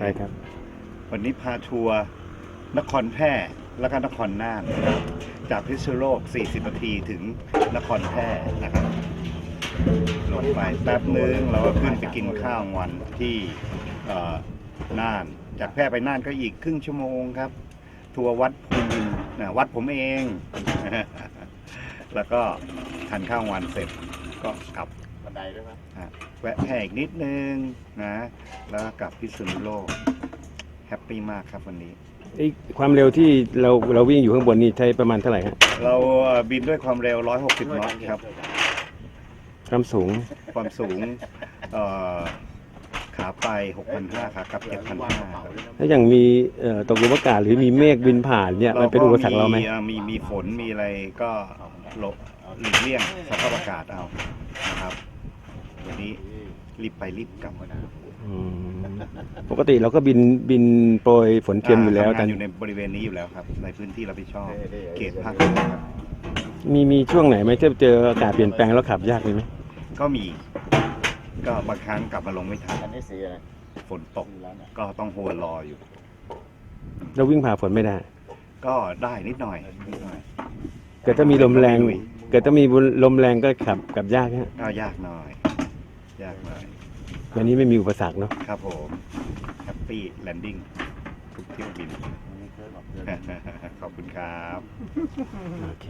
ไปครับ วันนี้พาทัวร์นครแพร่แล้วก็นครน่านนะครับจากพิษณุโลก 40 นาทีถึงนครแพร่นะครับลงไปแป๊บนึงเราก็ขึ้นไปกินข้าววันที่เอ่อน่าน จากแพร่ไปน่านก็อีกครึ่งชั่วโมงครับ ทัวร์วัดภูมินทร์นะวัดผมเอง แล้วก็ทานข้าววันเสร็จก็กลับ บันไดด้วยครับอะแวะแพร่อีกนิดนึงนะ แล้วก็กลับพิษณุโลกแฮปปี้มากครับวันนี้ ไอ้ความเร็วที่เราเราวิ่งอยู่ข้างบนนี่ใช้ประมาณเท่าไหร่ฮะเราเอ่อบินด้วยความเร็ว 160นอตครับ ความสูงความสูงเอ่อขาไป 6,500ขากลับ 7,500ครับถ้าอย่างมีเอ่อตกหลุมอากาศหรือมีเมฆบินผ่านเนี่ยมันเป็นอุปสรรคเราไหมอ่อมีมีฝนมีอะไรก็หลบ หลีกเลี่ยงสภาพอากาศเอานะครับวันนี้รีบไปรีบกลับอืมปกติเราก็บินบินโปรยฝนเทียมอยู่แล้วทำแต่งานอยู่ในบริเวณนี้อยู่แล้วครับ ในพื้นที่รับผิดชอบเขตภาคเหนือครับมีมีช่วงไหนไหมที่เจออากาศเปลี่ยนแปลงแล้วขับยากเลยไหมก็มี ก็บางครั้งกลับมาลงไม่ทันอันนี้สีอะไรฝนตก สีแล้วเนี่ยก็ต้องโฮลรออยู่ เราวิ่งผ่าฝนไม่ได้ก็ได้นิดหน่อยนิดหน่อยเกิดถ้ามีลมแรง เกิดถ้ามีลมแรงก็ขับขับยากฮะก็ยากหน่อย ยากหน่อย วันนี้ไม่มีอุปสรรคเนาะครับผมแฮปปี้แลนดิ้งทุกเที่ยวบินอันนี้เคยบอกเพื่อนขอบคุณครับ โอเค